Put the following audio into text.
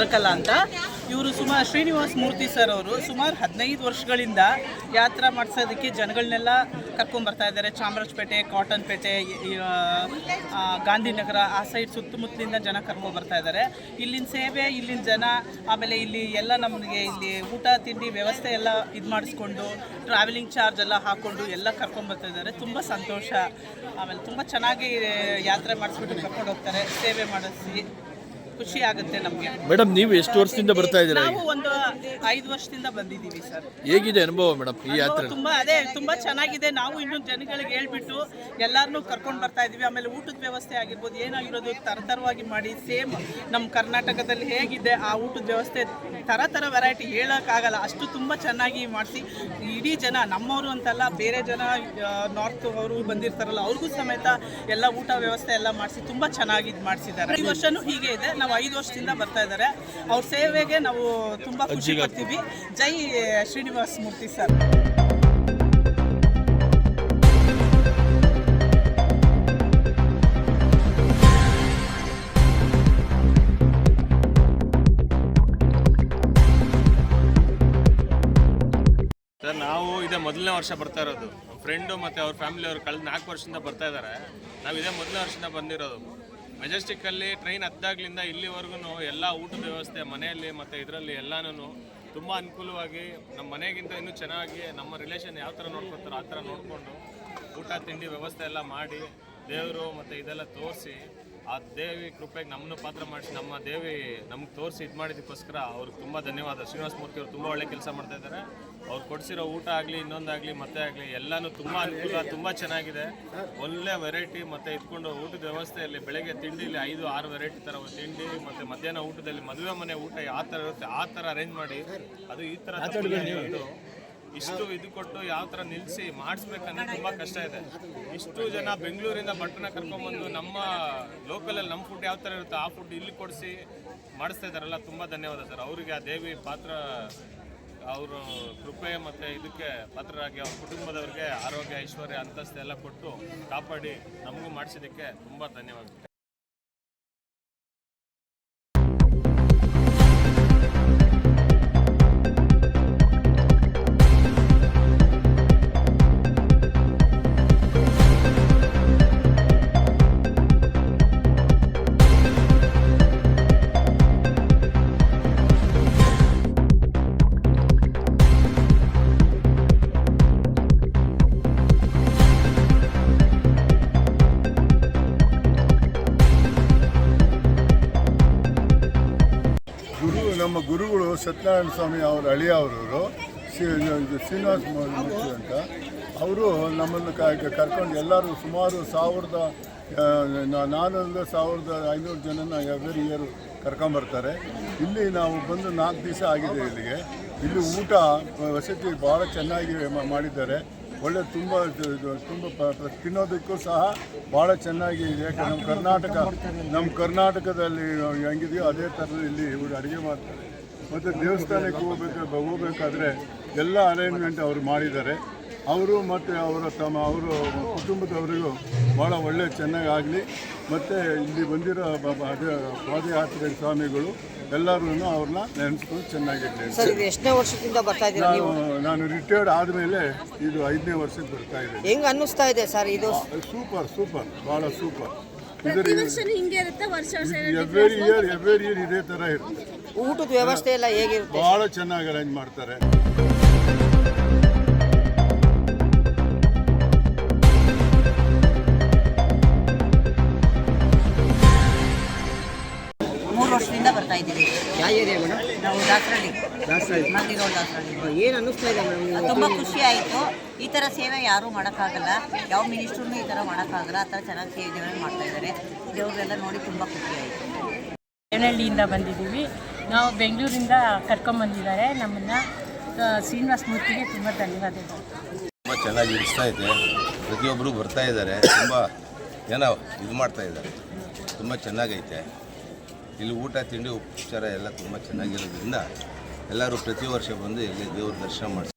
ಚಂದ್ರಕಲಾ ಅಂತ. ಇವರು ಸುಮಾರು ಶ್ರೀನಿವಾಸ್ ಮೂರ್ತಿ ಸರ್ ಅವರು. ಸುಮಾರು ಹದಿನೈದು ವರ್ಷಗಳಿಂದ ಯಾತ್ರಾ ಮಾಡಿಸೋದಕ್ಕೆ ಜನಗಳನ್ನೆಲ್ಲ ಕರ್ಕೊಂಡ್ಬರ್ತಾ ಇದ್ದಾರೆ. ಚಾಮರಾಜಪೇಟೆ, ಕಾಟನ್ಪೇಟೆ ಪೇಟೆ ಗಾಂಧಿನಗರ, ಆ ಸೈಡ್ ಸುತ್ತಮುತ್ತಲಿಂದ ಜನ ಕರ್ಕೊಂಡ್ಬರ್ತಾ ಇದ್ದಾರೆ. ಇಲ್ಲಿನ ಸೇವೆ, ಇಲ್ಲಿನ ಜನ, ಆಮೇಲೆ ಇಲ್ಲಿ ಎಲ್ಲ ನಮಗೆ ಇಲ್ಲಿ ಊಟ, ತಿಂಡಿ ವ್ಯವಸ್ಥೆ ಎಲ್ಲ ಇದು ಮಾಡಿಸ್ಕೊಂಡು ಟ್ರಾವೆಲಿಂಗ್ ಚಾರ್ಜ್ ಎಲ್ಲ ಹಾಕ್ಕೊಂಡು ಎಲ್ಲ ಕರ್ಕೊಂಡ್ಬರ್ತಾ ಇದ್ದಾರೆ. ತುಂಬ ಸಂತೋಷ. ಆಮೇಲೆ ತುಂಬ ಚೆನ್ನಾಗಿ ಯಾತ್ರೆ ಮಾಡಿಸ್ಬಿಟ್ಟು ಕರ್ಕೊಂಡು ಹೋಗ್ತಾರೆ. ಸೇವೆ ಮಾಡಿಸಿ. ಖುಷಿ ಆಗುತ್ತೆ ನಮಗೆ. ಮೇಡಮ್ ನೀವು ಎಷ್ಟು ವರ್ಷದಿಂದ ಬರ್ತಾ ಇದ್ದೀರಾ ನಾವು ಒಂದು ಐದು ವರ್ಷದಿಂದ ಬಂದಿದ್ದೀವಿ ಸರ್. ಹೇಗಿದೆ ಅನುಭವ ಮೇಡಮ್ ಈ ಯಾತ್ರೆ? ತುಂಬಾ ಅದೇ ತುಂಬಾ ಚೆನ್ನಾಗಿದೆ. ನಾವು ಇನ್ನು ಜನಗಳಿಗೆ ಹೇಳ್ಬಿಟ್ಟು ಎಲ್ಲರನ್ನೂ ಕರ್ಕೊಂಡು ಬರ್ತಾ ಇದ್ದೀವಿ. ಆಮೇಲೆ ಊಟದ ವ್ಯವಸ್ಥೆ ಆಗಿರ್ಬೋದು ಏನಾಗಿರೋದು ತರತರವಾಗಿ ಮಾಡಿ ಸೇಮ್ ನಮ್ಮ ಕರ್ನಾಟಕದಲ್ಲಿ ಹೇಗಿದೆ ಆ ಊಟದ ವ್ಯವಸ್ಥೆ ತರ ತರ ವೆರೈಟಿ ಹೇಳೋಕ್ಕಾಗಲ್ಲ. ಅಷ್ಟು ತುಂಬ ಚೆನ್ನಾಗಿ ಮಾಡಿಸಿ ಇಡೀ ಜನ ನಮ್ಮವರು ಅಂತಲ್ಲ ಬೇರೆ ಜನ ನಾರ್ತ್ ಅವರು ಬಂದಿರ್ತಾರಲ್ಲ ಅವ್ರಿಗೂ ಸಮೇತ ಎಲ್ಲ ಊಟ ವ್ಯವಸ್ಥೆ ಎಲ್ಲ ಮಾಡಿಸಿ ತುಂಬ ಚೆನ್ನಾಗಿ ಇದು ಮಾಡಿಸಿದ್ದಾರೆ. ಈ ವರ್ಷನೂ ಹೀಗೆ ಇದೆ. ನಾವು ಐದು ವರ್ಷದಿಂದ ಬರ್ತಾ ಇದ್ದಾರೆ. ಅವ್ರ ಸೇವೆಗೆ ನಾವು ತುಂಬ ಖುಷಿ ಪಡ್ತೀವಿ. ಜೈ ಶ್ರೀನಿವಾಸ್ ಮೂರ್ತಿ ಸರ್. ಸರ್ ನಾವು ಇದೇ ಮೊದಲನೇ ವರ್ಷ ಬರ್ತಾ ಇರೋದು. ಫ್ರೆಂಡು ಮತ್ತು ಅವ್ರ ಫ್ಯಾಮಿಲಿ ಅವರು ಕಳೆದ ನಾಲ್ಕು ವರ್ಷದಿಂದ ಬರ್ತಾ ಇದ್ದಾರೆ. ನಾವು ಇದೇ ಮೊದಲನೇ ವರ್ಷದಿಂದ ಬಂದಿರೋದು. ಮೆಜೆಸ್ಟಿಕ್ಕಲ್ಲಿ ಟ್ರೈನ್ ಹತ್ತಾಗ್ಲಿಂದ ಇಲ್ಲಿವರೆಗೂ ಎಲ್ಲ ಊಟದ ವ್ಯವಸ್ಥೆ ಮನೆಯಲ್ಲಿ ಮತ್ತು ಇದರಲ್ಲಿ ಎಲ್ಲನೂ ತುಂಬ ಅನುಕೂಲವಾಗಿ ನಮ್ಮ ಮನೆಗಿಂತ ಇನ್ನೂ ಚೆನ್ನಾಗಿ ನಮ್ಮ ರಿಲೇಷನ್ ಯಾವ ಥರ ನೋಡ್ಕೊತಾರೋ ಆ ಥರ ನೋಡಿಕೊಂಡು ಊಟ, ತಿಂಡಿ ವ್ಯವಸ್ಥೆ ಎಲ್ಲ ಮಾಡಿ ದೇವರು ಮತ್ತು ಇದೆಲ್ಲ ತೋರಿಸಿ ಆ ದೇವಿ ಕೃಪೆಗೆ ನಮ್ಮನ್ನು ಪಾತ್ರ ಮಾಡಿಸಿ ನಮ್ಮ ದೇವಿ ನಮ್ಗೆ ತೋರಿಸಿ ಇದು ಮಾಡಿದ್ದಕ್ಕೋಸ್ಕರ ಅವ್ರಿಗೆ ತುಂಬ ಧನ್ಯವಾದ. ಶ್ರೀನಿವಾಸ ಮೂರ್ತಿ ಅವರು ತುಂಬ ಒಳ್ಳೆ ಕೆಲಸ ಮಾಡ್ತಾ ಇದ್ದಾರೆ. ಅವ್ರು ಕೊಡಿಸಿರೋ ಊಟ ಆಗಲಿ ಇನ್ನೊಂದಾಗಲಿ ಮತ್ತೆ ಆಗಲಿ ಎಲ್ಲನೂ ತುಂಬ ಅನುಕೂಲ ತುಂಬ ಚೆನ್ನಾಗಿದೆ. ಒಳ್ಳೆ ವೆರೈಟಿ ಮತ್ತು ಇದ್ಕೊಂಡು ಊಟದ ವ್ಯವಸ್ಥೆಯಲ್ಲಿ ಬೆಳಗ್ಗೆ ತಿಂಡಿಲಿ ಐದು ಆರು ವೆರೈಟಿ ಥರ ತಿಂಡಿ ಮತ್ತು ಮಧ್ಯಾಹ್ನ ಊಟದಲ್ಲಿ ಮದುವೆ ಮನೆ ಊಟ ಯಾವ ಥರ ಇರುತ್ತೆ ಆ ಥರ ಅರೇಂಜ್ ಮಾಡಿ ಅದು ಈ ಥರ ಇಷ್ಟು ಇದು ಕೊಟ್ಟು ಯಾವ ಥರ ನಿಲ್ಲಿಸಿ ಮಾಡಿಸ್ಬೇಕಂದ್ರೆ ತುಂಬ ಕಷ್ಟ ಇದೆ. ಇಷ್ಟು ಜನ ಬೆಂಗಳೂರಿಂದ ಬಟ್ಟನ ಕರ್ಕೊಂಬಂದು ನಮ್ಮ ಲೋಕಲಲ್ಲಿ ನಮ್ಮ ಫುಡ್ ಯಾವ ಥರ ಇರುತ್ತೋ ಆ ಫುಡ್ ಇಲ್ಲಿ ಕೊಡಿಸಿ ಮಾಡಿಸ್ತಾ ಇದ್ದಾರಲ್ಲ, ತುಂಬ ಧನ್ಯವಾದ ಸರ್. ಅವರಿಗೆ ಆ ದೇವಿ ಪಾತ್ರ, ಅವರು ಕೃಪೆ ಮತ್ತು ಇದಕ್ಕೆ ಪಾತ್ರರಾಗಿ ಅವ್ರ ಕುಟುಂಬದವ್ರಿಗೆ ಆರೋಗ್ಯ, ಐಶ್ವರ್ಯ, ಅಂತಸ್ತೆಲ್ಲ ಕೊಟ್ಟು ಕಾಪಾಡಿ ನಮಗೂ ಮಾಡಿಸಿದ್ದಕ್ಕೆ ತುಂಬ ಧನ್ಯವಾದ. ಸತ್ಯನಾರಾಯಣ ಸ್ವಾಮಿ ಅವರ ಅಳಿಯ ಅವರವರು ಶ್ರೀನಿವಾಸ ಮೂರ್ತಿ ಅಂತ. ಅವರು ನಮ್ಮನ್ನು ಕರ್ಕೊಂಡು ಎಲ್ಲರೂ ಸುಮಾರು ಸಾವಿರದ ನಾನೊಂದು ಸಾವಿರದ ಐನೂರು ಜನನ ಎವ್ರಿ ಇಯರ್ ಕರ್ಕೊಂಬರ್ತಾರೆ. ಇಲ್ಲಿ ನಾವು ಬಂದು ನಾಲ್ಕು ದಿವಸ ಆಗಿದೆ ಇಲ್ಲಿಗೆ. ಇಲ್ಲಿ ಊಟ, ವಸತಿ ಭಾಳ ಚೆನ್ನಾಗಿ ಮಾಡಿದ್ದಾರೆ. ಒಳ್ಳೆ ತುಂಬ ತುಂಬ ತಿನ್ನೋದಕ್ಕೂ ಸಹ ಭಾಳ ಚೆನ್ನಾಗಿ ಇದೆ. ನಮ್ಮ ಕರ್ನಾಟಕ, ನಮ್ಮ ಕರ್ನಾಟಕದಲ್ಲಿ ಹೆಂಗಿದೆಯೋ ಅದೇ ಥರದಲ್ಲಿ ಇಲ್ಲಿ ಇವರು ಅಡುಗೆ ಮಾಡ್ತಾರೆ. ಮತ್ತು ದೇವಸ್ಥಾನಕ್ಕೆ ಹೋಗ್ಬೇಕು ಹೋಗಬೇಕಾದ್ರೆ ಎಲ್ಲ ಅರೇಂಜ್ಮೆಂಟ್ ಅವರು ಮಾಡಿದ್ದಾರೆ. ಅವರು ಮತ್ತು ಅವರ ತಮ್ಮ ಅವರು ಕುಟುಂಬದವರಿಗೂ ಭಾಳ ಒಳ್ಳೆ ಚೆನ್ನಾಗಾಗಲಿ. ಮತ್ತು ಇಲ್ಲಿ ಬಂದಿರೋ ಪಾದಯಾತ್ರೆ ಸ್ವಾಮಿಗಳು ಎಲ್ಲರೂ ಅವ್ರನ್ನ ನೆನೆಸ್ಕೊಂಡು ಚೆನ್ನಾಗಿರಲಿ ಸರ್ ಇದು ಎಷ್ಟನೇ ವರ್ಷದಿಂದ ಬರ್ತಾ ಇದ್ದೀರಾ ನಾನು ನಾನು ರಿಟೈರ್ಡ್ ಆದಮೇಲೆ ಇದು ಐದನೇ ವರ್ಷಕ್ಕೆ ಬರ್ತಾ ಇದೆ ಹೆಂಗೆ ಅನ್ನಿಸ್ತಾ ಇದೆ ಸರ್ ಇದು? ಸೂಪರ್ ಸೂಪರ್ ಭಾಳ ಸೂಪರ್ ಪ್ರತಿ ವರ್ಷನೂ ಹಿಂಗೆ ಇರುತ್ತೆ ವರ್ಷ ವರ್ಷ ಎವ್ರಿ ಇಯರ್ ಎವ್ರಿ ಇಯರ್ ಇದೇ ಥರ ಇರುತ್ತೆ. ಊಟದ ವ್ಯವಸ್ಥೆ ಎಲ್ಲ ಹೇಗಿರುತ್ತೆ? ಬಹಳ ಚೆನ್ನಾಗಿ ಅರೇಂಜ್ ಮಾಡ್ತಾರೆ. ಮೂರು ವರ್ಷದಿಂದ ಬರ್ತಾ ಇದ್ದೀವಿ. ಯಾವ ಏರಿಯಾ ಮೇಡಮ್? ನಾವು ದಾಸರಳ್ಳಿ. ದಾಸರಳ್ಳಿ. ನಂದಿ ರೋಡ್ ದಾಸರಳ್ಳಿ ಏನು ಅನ್ನಿಸ್ತಾ ಇದೆ ಮೇಡಮ್ ತುಂಬ ಖುಷಿ ಆಯಿತು. ಈ ಥರ ಸೇವೆ ಯಾರು ಮಾಡೋಕ್ಕಾಗಲ್ಲ. ಯಾವ ಮಿನಿಸ್ಟ್ರೂ ಈ ತರ ಮಾಡಕ್ಕಾಗಲ್ಲ. ಆ ತರ ಚೆನ್ನಾಗಿ ಸೇವೆ ಮಾಡ್ತಾ ಇದ್ದಾರೆ. ದೇವರೆಲ್ಲ ನೋಡಿ ತುಂಬ ಖುಷಿ ಆಯ್ತು. ದೇವನಹಳ್ಳಿಯಿಂದ ಬಂದಿದ್ದೀವಿ. ನಾವು ಬೆಂಗಳೂರಿಂದ ಕರ್ಕೊಂಬಂದಿದ್ದಾರೆ. ನಮ್ಮನ್ನು ಶ್ರೀನಿವಾಸ ಮೂರ್ತಿಗೆ ತುಂಬ ಧನ್ಯವಾದಗಳು. ತುಂಬ ಚೆನ್ನಾಗಿ ಇರಿಸ್ತಾ ಇದೆ. ಪ್ರತಿಯೊಬ್ಬರು ಬರ್ತಾ ಇದ್ದಾರೆ. ತುಂಬ ಜನ ಇದು ಮಾಡ್ತಾ ಇದ್ದಾರೆ. ತುಂಬ ಚೆನ್ನಾಗೈತೆ. ಇಲ್ಲಿ ಊಟ, ತಿಂಡಿ, ಉಪಚಾರ ಎಲ್ಲ ತುಂಬ ಚೆನ್ನಾಗಿರೋದ್ರಿಂದ ಎಲ್ಲರೂ ಪ್ರತಿ ವರ್ಷ ಬಂದು ಇಲ್ಲಿ ದೇವ್ರ ದರ್ಶನ ಮಾಡಿ